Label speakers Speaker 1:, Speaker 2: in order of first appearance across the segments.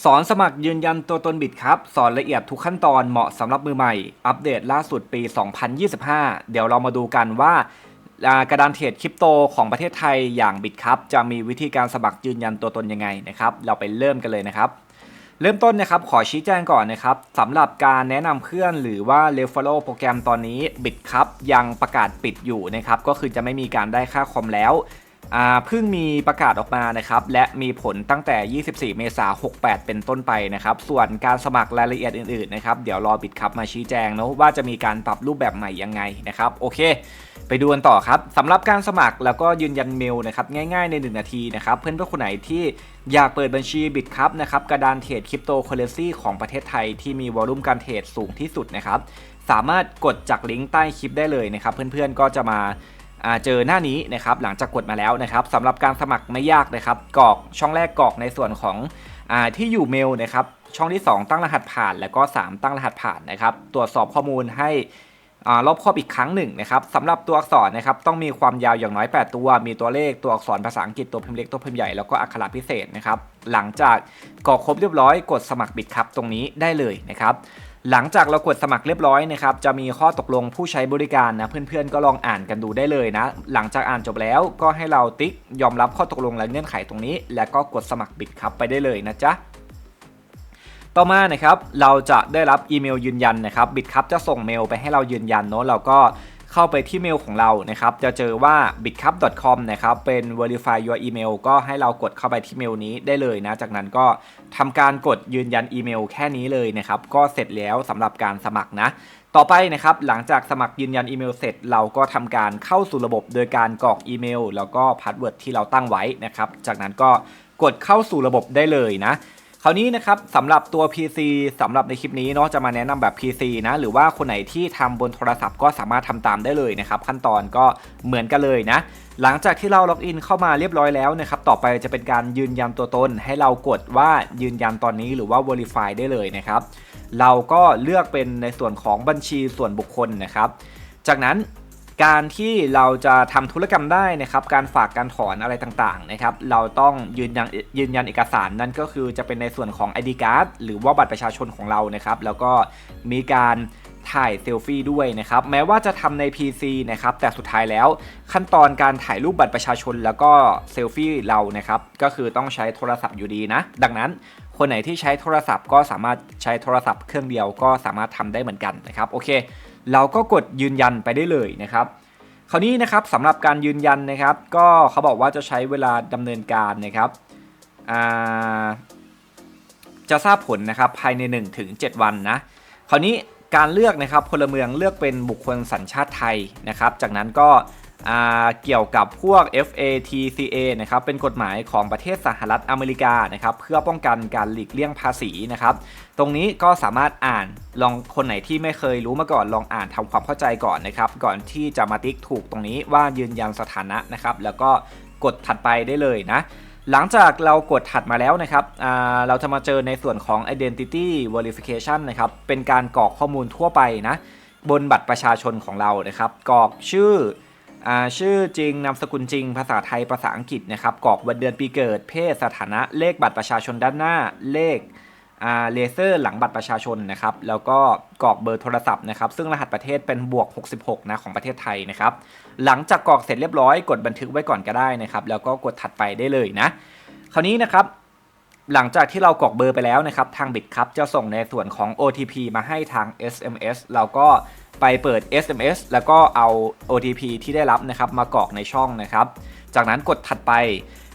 Speaker 1: สอนสมัครยืนยันตัวตนบิตครับ สอนละเอียดทุกขั้นตอนเหมาะสำหรับมือใหม่ อัปเดตล่าสุดปี 2025 เดี๋ยวเรามาดูกันว่ากระดานเทรดคริปโตของประเทศไทยอย่างบิตครับจะมีวิธีการสมัครยืนยันตัวตนยังไงนะครับเราไปเริ่มกันเลยนะครับ เริ่มต้นนะครับขอชี้แจงก่อนนะครับสำหรับการแนะนำเพื่อนหรือว่า r e f e r r a l โปรแกรมตอนนี้บิตครับยังประกาศปิดอยู่นะครับก็คือจะไม่มีการได้ค่าคอมแล้ว เพิ่งมีประกาศออกมานะครับและมีผลตั้งแต่ 24 เมษายน 68 เป็นต้นไปนะครับส่วนการสมัครรายละเอียดอื่นๆนะครับเดี๋ยวรอบิตครับมาชี้แจงเนาะว่าจะมีการปรับรูปแบบใหม่ยังไงนะครับโอเคไปดูกันต่อครับสำหรับการสมัครแล้วก็ยืนยันเมลนะครับง่ายๆใน 1 นาทีนะครับเพื่อนเพื่อนคนไหนที่อยากเปิดบัญชีบิตครับนะครับกระดานเทรดคริปโตเคอเรนซีของประเทศไทยที่มีวอลุ่มการเทรดสูงที่สุดนะครับสามารถกดจากลิงก์ใต้คลิปได้เลยนะครับเพื่อนๆก็จะมา เจอหน้านี้นะครับหลังจากกดมาแล้วนะครับสำหรับการสมัครไม่ยากนะครับกรอกช่องแรกกรอกในส่วนของอที่อยู่เมลนะครับช่องที่ 2 ตั้งรหัสผ่านแล้วก็ 3 ตั้งรหัสผ่านนะครับตรวจสอบข้อมูลให้อรอบครอบอีกครั้งหนึ่งนะครับสำหรับตัวอักษรนะครับต้องมีความยาวอย่างน้อย 8 ตัว มีตัวเลขตัวอักษรภาษาอังกฤษตัวพิมพ์เล็กตัวพิมพ์ใหญ่แล้วก็อักขระพิเศษนะครับหลังจากกรอกครบเรียบร้อยกดสมัครบิตครับตรงนี้ได้เลยนะครับ หลังจากเรากดสมัครเรียบร้อยนะครับจะมีข้อตกลงผู้ใช้บริการนะเพื่อนๆก็ลองอ่านกันดูได้เลยนะ หลังจากอ่านจบแล้วก็ให้เราติ๊กยอมรับข้อตกลงและเงื่อนไขตรงนี้ แล้วก็กดสมัครบิดครับไปได้เลยนะจ๊ะต่อมานะครับเราจะได้รับอีเมลยืนยันนะครับบิตครับจะส่งเมลไปให้เรายืนยันเนาะเราก็ เข้าไปที่เมลของเรานะครับ จะเจอว่า bitcup.com นะครับ เป็น verify your email ก็ให้เรากดเข้าไปที่เมลนี้ได้เลยนะ จากนั้นก็ทำการกดยืนยันอีเมลแค่นี้เลยนะครับ ก็เสร็จแล้วสำหรับการสมัครนะต่อไปนะครับหลังจากสมัครยืนยันอีเมลเสร็จ เราก็ทำการเข้าสู่ระบบโดยการกรอกอีเมล แล้วก็พาสเวิร์ดที่เราตั้งไว้นะครับ จากนั้นก็กดเข้าสู่ระบบได้เลยนะ คราวนี้นะครับสำหรับตัว PC สำหรับในคลิปนี้เนาะจะมาแนะนำแบบ PC นะหรือว่าคนไหนที่ทำบนโทรศัพท์ก็สามารถทำตามได้เลยนะครับขั้นตอนก็เหมือนกันเลยนะ หลังจากที่เราล็อกอินเข้ามาเรียบร้อยแล้วนะครับต่อไปจะเป็นการยืนยันตัวตน ให้เรากดว่ายืนยันตอนนี้หรือว่า Verify ได้เลยนะครับเราก็เลือกเป็นในส่วนของบัญชีส่วนบุคคลนะครับ จากนั้น การที่เราจะทำธุรกรรมได้นะครับการฝากการถอนอะไรต่างๆนะครับเราต้องยืนยันยืนยันเอกสารนั่นก็คือจะเป็นในส่วนของ ID card หรือว่าบัตรประชาชนของเรานะครับแล้วก็มีการถ่ายเซลฟี่ด้วยนะครับแม้ว่าจะทำใน PC นะครับแต่สุดท้ายแล้วขั้นตอนการถ่ายรูปบัตรประชาชนแล้วก็เซลฟี่เรานะครับก็คือต้องใช้โทรศัพท์อยู่ดีนะ ดังนั้น คนไหนที่ใช้โทรศัพท์ก็สามารถใช้โทรศัพท์เครื่องเดียวก็สามารถทำได้เหมือนกันนะครับโอเค เราก็กดยืนยันไปได้เลยนะครับคราวนี้นะครับสำหรับการยืนยันนะครับ ก็เขาบอกว่าจะใช้เวลาดำเนินการนะครับจะทราบผลนะครับภายใน 1-7 วันนะคราวนี้การเลือกนะครับพลเมืองเลือกเป็นบุคคลสัญชาติไทยนะครับ จากนั้นก็ เกี่ยวกับพวก FATCA นะครับเป็นกฎหมายของประเทศสหรัฐอเมริกานะครับเพื่อป้องกันการหลีกเลี่ยงภาษีนะครับตรงนี้ก็สามารถอ่านลองคนไหนที่ไม่เคยรู้มาก่อนลองอ่านทำความเข้าใจก่อนนะครับก่อนที่จะมาติ๊กถูกตรงนี้ว่ายืนยันสถานะนะครับแล้วก็กดถัดไปได้เลยนะหลังจากเรากดถัดมาแล้วนะครับเราจะมาเจอในส่วนของ identity verification นะครับ เป็นการกรอกข้อมูลทั่วไปนะ บนบัตรประชาชนของเรานะครับ กรอกชื่อ ชื่อจริงนามสกุลจริง ภาษาไทยภาษาอังกฤษนะครับกรอกวันเดือนปีเกิด เพศสถานะเลขบัตรประชาชนด้านหน้าเลขเลเซอร์หลังบัตรประชาชนนะครับแล้วก็กรอกเบอร์โทรศัพท์นะครับซึ่งรหัสประเทศเป็นบวก 66 นะของประเทศไทยนะครับหลังจากกรอกเสร็จเรียบร้อย กดบันทึกไว้ก่อนก็ได้นะครับแล้วก็กดถัดไปได้เลยนะคราวนี้นะครับ หลังจากที่เรากรอกเบอร์ไปแล้วนะครับ ทางบิตครับจะส่งในส่วนของ OTP มาให้ทาง SMS เราก็ไปเปิด SMS แล้วก็เอา OTP ที่ได้รับนะครับมากรอกในช่องนะครับ จากนั้นกดถัดไป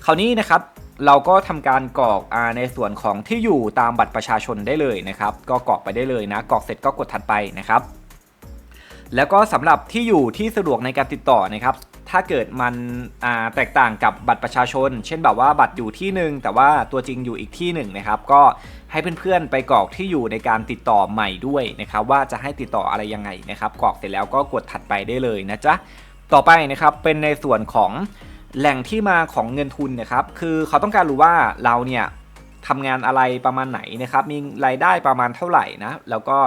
Speaker 1: คราวนี้นะครับเราก็ทำการกรอกในส่วนของที่อยู่ตามบัตรประชาชนได้เลยนะครับ ก็กรอกไปได้เลยนะกรอกเสร็จก็กดถัดไปนะครับ แล้วก็สำหรับที่อยู่ที่สะดวกในการติดต่อนะครับ ถ้าเกิดมันแตกต่างกับบัตรประชาชน เช่นแบบว่าบัตรอยู่ที่หนึ่งแต่ว่าตัวจริงอยู่อีกที่หนึ่งนะครับ ก็ให้เพื่อนๆไปกรอกที่อยู่ในการติดต่อใหม่ด้วยนะครับ ว่าจะให้ติดต่ออะไรยังไงนะครับกรอกเสร็จแล้วก็กดถัดไปได้เลยนะจ๊ะต่อไปนะครับเป็นในส่วนของแหล่งที่มาของเงินทุนนะครับ คือเขาต้องการรู้ว่าเราเนี่ยทำงานอะไรประมาณไหนนะครับ มีรายได้ประมาณเท่าไหร่นะ แล้วก็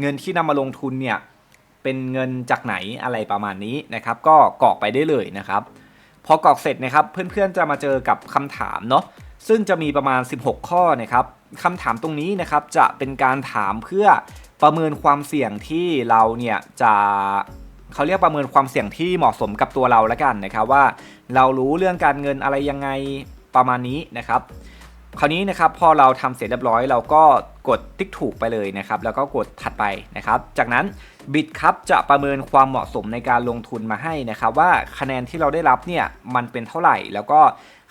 Speaker 1: เงินที่นำมาลงทุนเนี่ย เป็นเงินจากไหนอะไรประมาณนี้นะครับ ก็กรอกไปได้เลยนะครับ พอกรอกเสร็จนะครับ เพื่อนๆจะมาเจอกับคำถามเนาะซึ่งจะมีประมาณ 16 ข้อนะครับคำถามตรงนี้นะครับจะเป็นการถามเพื่อประเมินความเสี่ยงที่เราเนี่ยจะเขาเรียกประเมินความเสี่ยงที่เหมาะสมกับตัวเราแล้วกันนะครับว่า เรารู้เรื่องการเงินอะไรยังไงประมาณนี้นะครับ คราวนี้นะครับพอเราทำเสร็จเรียบร้อย เราก็กดติ๊กถูกไปเลยนะครับ แล้วก็กดถัดไปนะครับ จากนั้นบิตครับจะประเมินความเหมาะสมในการลงทุนมาให้นะครับ ว่าคะแนนที่เราได้รับเนี่ยมันเป็นเท่าไหร่ แล้วก็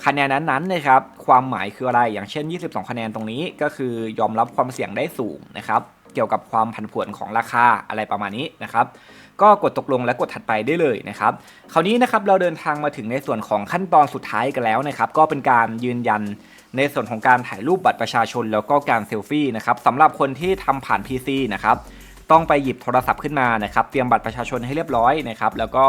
Speaker 1: คะแนนนั้นๆนะครับ ความหมายคืออะไรอย่างเช่น 22 คะแนนตรงนี้ก็คือยอมรับความเสี่ยงได้สูงนะครับ เกี่ยวกับความผันผวนของราคาอะไรประมาณนี้นะครับก็กดตกลงและกดถัดไปได้เลยนะครับ คราวนี้นะครับเราเดินทางมาถึงในส่วนของขั้นตอนสุดท้ายกันแล้วนะครับ ก็เป็นการยืนยัน ในส่วนของการถ่ายรูปบัตรประชาชนแล้วก็การเซลฟี่นะครับสำหรับคนที่ทำผ่าน PC นะครับต้องไปหยิบโทรศัพท์ขึ้นมานะครับเตรียมบัตรประชาชนให้เรียบร้อยนะครับแล้วก็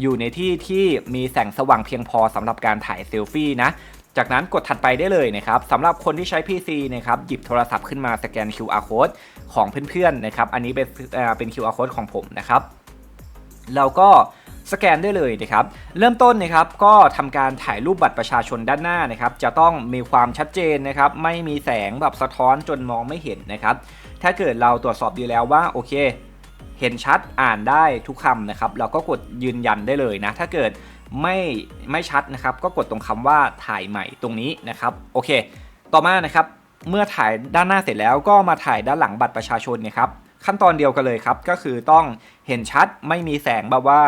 Speaker 1: อยู่ในที่ที่มีแสงสว่างเพียงพอสำหรับการถ่ายเซลฟี่นะจากนั้นกดถัดไปได้เลยนะครับสำหรับคนที่ใช้ PC นะครับหยิบโทรศัพท์ขึ้นมาสแกน QR code ของเพื่อนๆนะครับอันนี้เป็นเอ่อเป็น QR code ของผมนะครับเราก็ สแกนได้เลยนะครับเริ่มต้นนะครับก็ทำการถ่ายรูปบัตรประชาชนด้านหน้านะครับจะต้องมีความชัดเจนนะครับไม่มีแสงแบบสะท้อนจนมองไม่เห็นนะครับถ้าเกิดเราตรวจสอบดีแล้วว่าโอเคเห็นชัดอ่านได้ทุกคำนะครับ เราก็กดยืนยันได้เลยนะ ถ้าเกิดไม่ไม่ชัดนะครับ ก็กดตรงคำว่าถ่ายใหม่ตรงนี้นะครับ โอเค ต่อมานะครับ เมื่อถ่ายด้านหน้าเสร็จแล้วก็มาถ่ายด้านหลังบัตรประชาชนนะครับ ขั้นตอนเดียวกันเลยครับ ก็คือต้องเห็นชัดไม่มีแสงแบบว่า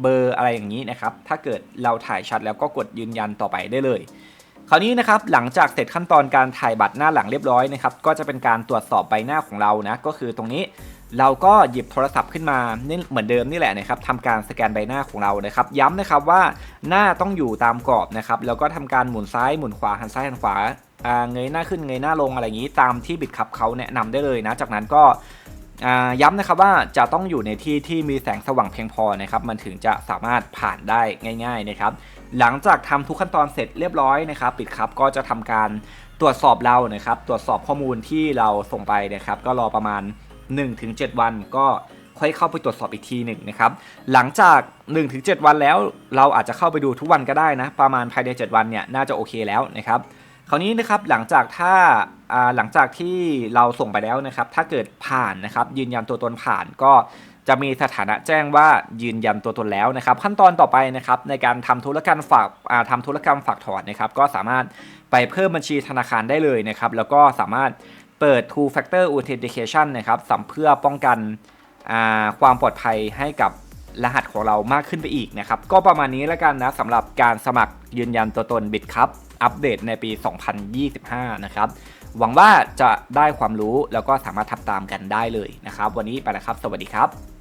Speaker 1: เบอร์อะไรอย่างนี้นะครับ ถ้าเกิดเราถ่ายชัดแล้วก็กดยืนยันต่อไปได้เลย คราวนี้นะครับหลังจากเสร็จขั้นตอนการถ่ายบัตรหน้าหลังเรียบร้อยนะครับก็จะเป็นการตรวจสอบใบหน้าของเรานะก็คือตรงนี้เราก็หยิบโทรศัพท์ขึ้นมานี่เหมือนเดิมนี่แหละนะครับทำการสแกนใบหน้าของเรานะครับ ย้ำนะครับว่าหน้าต้องอยู่ตามกรอบนะครับแล้วก็ทำการหมุนซ้ายหมุนขวาหันซ้ายหันขวาเงยหน้าขึ้นเงยหน้าลงอะไรอย่างนี้ตามที่บิดคับเขาแนะนำได้เลยนะ จากนั้นก็ ย้ำนะครับว่าจะต้องอยู่ในที่ที่มีแสงสว่างเพียงพอนะครับ มันถึงจะสามารถผ่านได้ง่าย ๆนะครับ หลังจากทำทุกขั้นตอนเสร็จเรียบร้อยนะครับ ปิดครับก็จะทำการตรวจสอบเรานะครับ ตรวจสอบข้อมูลที่เราส่งไปนะครับ ก็รอประมาณ 1-7 วันก็ค่อยเข้าไปตรวจสอบอีกทีหนึ่งนะครับ หลังจาก 1-7 วันแล้ว เราอาจจะเข้าไปดูทุกวันก็ได้นะ ประมาณภายใน 7 วันเนี่ยน่าจะโอเคแล้วนะครับ คราวนี้นะครับหลังจากถ้าหลังจากที่เราส่งไปแล้วนะครับ ถ้าเกิดผ่านนะครับยืนยันตัวตนผ่านก็จะมีสถานะแจ้งว่ายืนยันตัวตนแล้วนะครับ ขั้นตอนต่อไปนะครับในการทำธุรกรรมฝากอ่าทำธุรกรรมฝากถอนนะครับ ก็สามารถไปเพิ่มบัญชีธนาคารได้เลยนะครับ แล้วก็สามารถเปิด two factor authentication นะครับสำเพื่อป้องกันความปลอดภัยให้กับ รหัสของเรามากขึ้นไปอีกนะครับ ก็ประมาณนี้แล้วกันนะสำหรับการสมัครยืนยันตัวตนบิตครับอัปเดตในปี 2025 นะครับ หวังว่าจะได้ความรู้แล้วก็สามารถทำตามกันได้เลยนะครับ วันนี้ไปแล้วครับ สวัสดีครับ